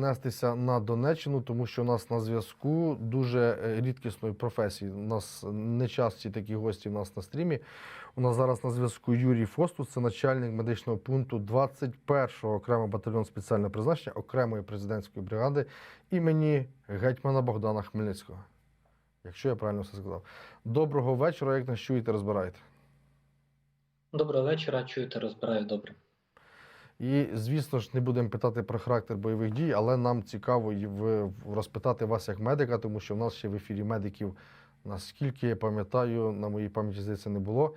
Нестися на Донеччину, тому що у нас на зв'язку дуже е, рідкісної професії. У нас не часті такі гості в нас на стрімі. У нас зараз на зв'язку Юрій Фостус, це начальник медичного пункту 21-го окремого батальйону спеціального призначення окремої президентської бригади імені гетьмана Богдана Хмельницького. Якщо я правильно все сказав. Доброго вечора, як нас чуєте, розбираєте. Доброго вечора, чуєте, розбираю добре. І, звісно ж, не будемо питати про характер бойових дій, але нам цікаво розпитати вас як медика, тому що в нас ще в ефірі медиків, наскільки я пам'ятаю, на моїй пам'яті здається, не було.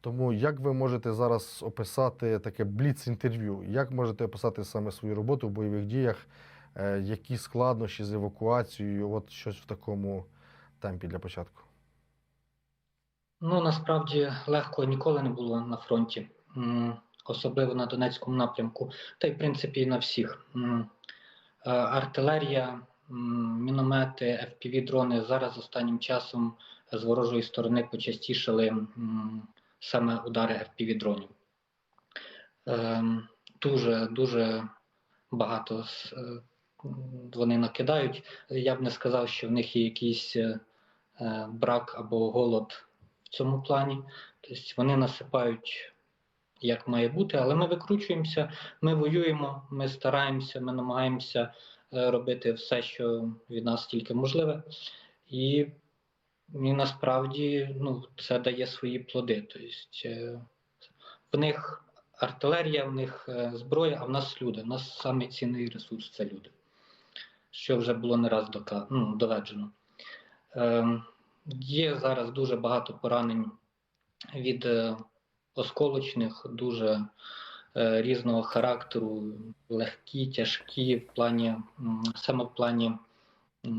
Тому як ви можете зараз описати таке бліц-інтерв'ю? Як можете описати саме свою роботу в бойових діях? Е, Які складнощі з евакуацією? От щось в такому темпі для початку. Ну, насправді легко ніколи не було на фронті, особливо на Донецькому напрямку, та й в принципі і на всіх. Е, Артилерія, міномети, FPV-дрони зараз останнім часом з ворожої сторони почастішали саме удари FPV-дронів. Ем, Дуже дуже багато е, вони накидають. Я б не сказав, що в них є якийсь е, е, брак або голод в цьому плані. Тобто вони насипають як має бути, але ми викручуємося, ми воюємо, ми стараємося, ми намагаємося е, робити все, що від нас тільки можливе. І, і насправді ну, це дає свої плоди. Тобто, е, в них артилерія, в них е, зброя, а в нас люди. У нас самий цінний ресурс це люди, що вже було не раз ну, доведено. Ем, Є зараз дуже багато поранень від осколочних, дуже е, різного характеру, легкі, тяжкі, в плані, саме в плані е,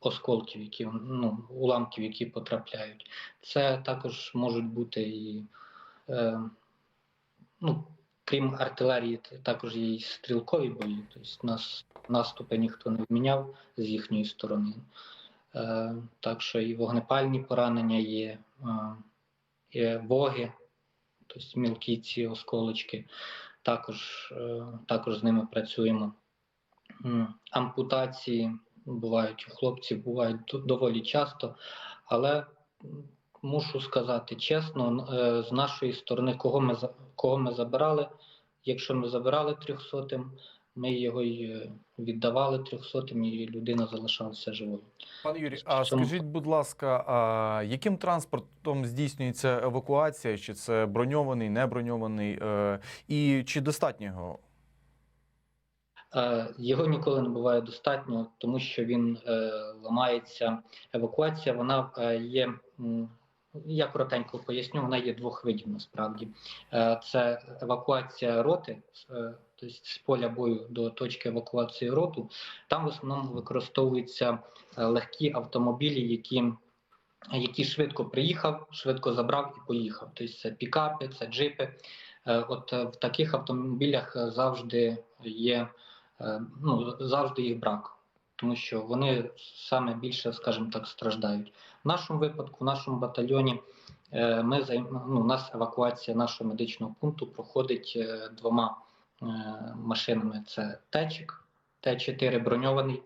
осколків, які ну, уламків, які потрапляють. Це також можуть бути і, е, ну, крім артилерії, також є і стрілкові бої. Тобто нас наступи ніхто не вміняв з їхньої сторони. Так що і вогнепальні поранення є воги, тобто мілкі ці осколочки. Також, е, також з ними працюємо. Ампутації бувають у хлопців, бувають доволі часто, але мушу сказати чесно, е, з нашої сторони, кого ми, кого ми забирали, якщо ми забирали трьохсотим, ми його й е, віддавали трьохсотим, і людина залишалася живою. Пане Юрій, а скажіть, будь ласка, а яким транспортом здійснюється евакуація? Чи це броньований, не броньований? Е, І чи достатньо його? Е, Його ніколи не буває достатньо, тому що він ламається. Евакуація вона є. Я коротенько поясню, вона є двох видів насправді. Е, Це евакуація роти, е, тобто з поля бою до точки евакуації роту. Там в основному використовуються е, легкі автомобілі, які, які швидко приїхав, швидко забрав і поїхав. Тобто це пікапи, це джипи. От в таких автомобілях завжди є ну, завжди їх брак, тому що вони саме більше, скажімо так, страждають. В нашому випадку, в нашому батальйоні, е, ми ну, у нас евакуація нашого медичного пункту проходить е, двома е, машинами: це Течик, Т4 броньований.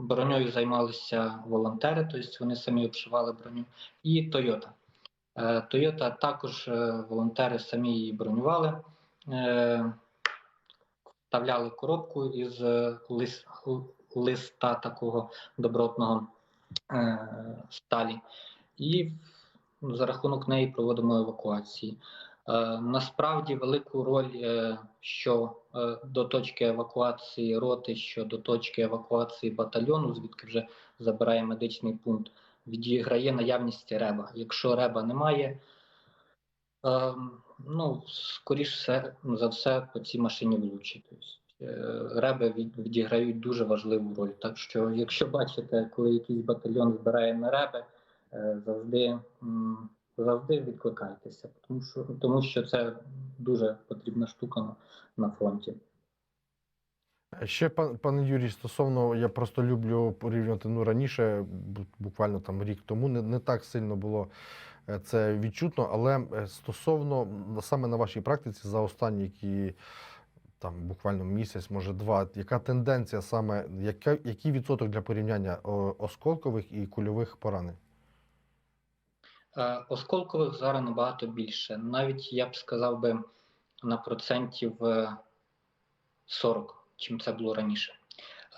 Броньою займалися волонтери, тобто вони самі обшивали броню, і Тойота. Тойота також волонтери самі її бронювали. Вставляли коробку із листа такого добротного е, сталі, і ну, за рахунок неї проводимо евакуації. Е, насправді велику роль, е, що е, до точки евакуації роти, що до точки евакуації батальйону, звідки вже забирає медичний пункт, відіграє наявність реба. Якщо реба немає, Ем, ну, скоріш все, за все, по цій машині влучить. Е, реби відіграють дуже важливу роль. Так що, якщо бачите, коли якийсь батальйон збирає на реби, е, завжди, завжди відкликайтеся, тому що, тому що це дуже потрібна штука на, фронті. Ще пан пане Юрій, стосовно я просто люблю порівнювати ну раніше, буквально там рік тому, не, не так сильно було е, це відчутно, але стосовно саме на вашій практиці за останні які там буквально місяць, може два. Яка тенденція саме, яка, який відсоток для порівняння осколкових і кульових поранень? Е, Осколкових зараз набагато більше. Навіть я б сказав би на процентів е, 40, чим це було раніше.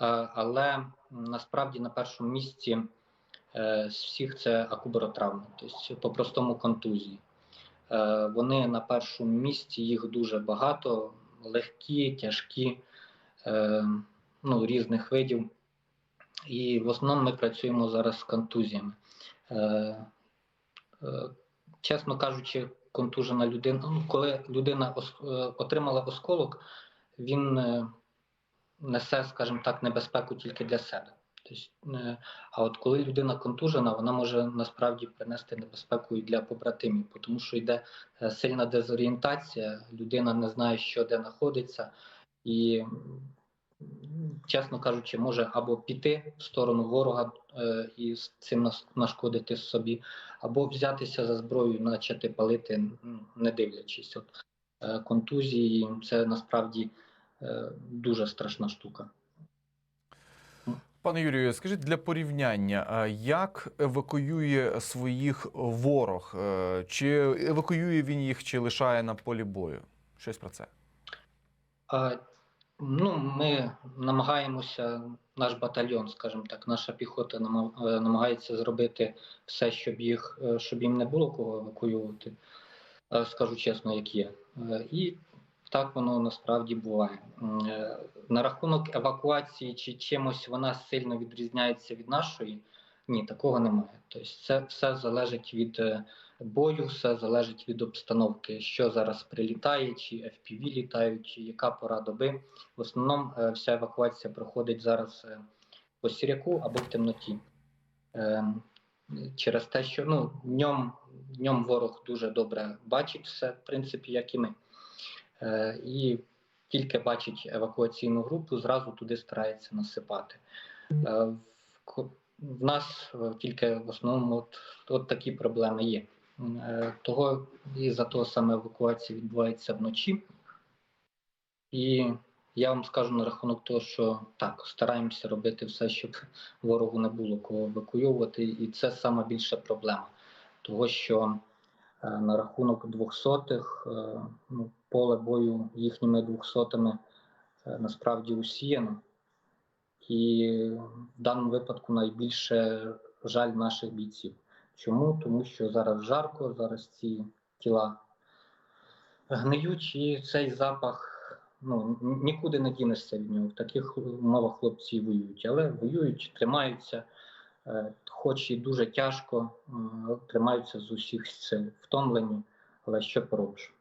Е, Але насправді на першому місці е, з всіх це акубаротравми, тобто по-простому контузії. Е, Вони на першому місці, їх дуже багато, легкі, тяжкі, е, ну, різних видів. І в основному ми працюємо зараз з контузіями. Е, Е, чесно кажучи, контужена людина, ну, коли людина ос- е, отримала осколок, він е, несе, скажімо так, небезпеку тільки для себе. Тобто, е, а от коли людина контужена, вона може насправді принести небезпеку і для побратимів, тому що йде е, сильна дезорієнтація, людина не знає, що де знаходиться, і, чесно кажучи, може або піти в сторону ворога е, і з цим нашкодити собі, або взятися за зброю, почати палити, не дивлячись. От, контузії це насправді дуже страшна штука. Пане Юрію, скажіть для порівняння, як евакуює своїх ворог? Е, Чи евакуює він їх, чи лишає на полі бою? Щось про це. А, ну, ми намагаємося, наш батальйон, скажімо так, наша піхота е, намагається зробити все, щоб їх, е, щоб їм не було кого евакуювати. Скажу чесно, як є. І так воно насправді буває. Е, На рахунок евакуації чи чимось вона сильно відрізняється від нашої. Ні, такого немає. Тобто це все залежить від е, бою, все залежить від обстановки, що зараз прилітає, чи FPV літають, чи яка пора доби. В основному е, вся евакуація проходить зараз по сіряку або в темноті. Через те, що ну, днем, днем ворог дуже добре бачить все, в принципі, як і ми. Е, І тільки бачить евакуаційну групу, зразу туди старається насипати. Е, в нас е, тільки в основному от, от такі проблеми є. Того і за того саме евакуація відбувається вночі. І я вам скажу на рахунок того, що так, стараємося робити все, щоб ворогу не було кого евакуйовувати, і це сама більша проблема. Того, що е, на рахунок двохсотих, е, ну, поле бою їхніми двохсотими е, насправді усіяно. І в даному випадку найбільше жаль наших бійців. Чому? Тому що зараз жарко, зараз ці тіла гниють, і цей запах ну, нікуди не дінешся від нього. В таких умовах хлопці воюють, але воюють, тримаються, е, хоч і дуже тяжко, тримаються з усіх сил, втомлені, але що поробиш.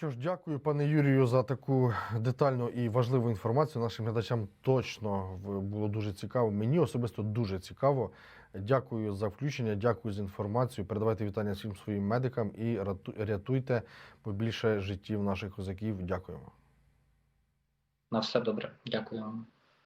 Що ж, дякую, пане Юрію, за таку детальну і важливу інформацію. Нашим глядачам точно було дуже цікаво. Мені особисто дуже цікаво. Дякую за включення, дякую за інформацію. Передавайте вітання всім своїм медикам і рятуйте побільше життів наших козаків. Дякуємо. На все добре. Дякую вам.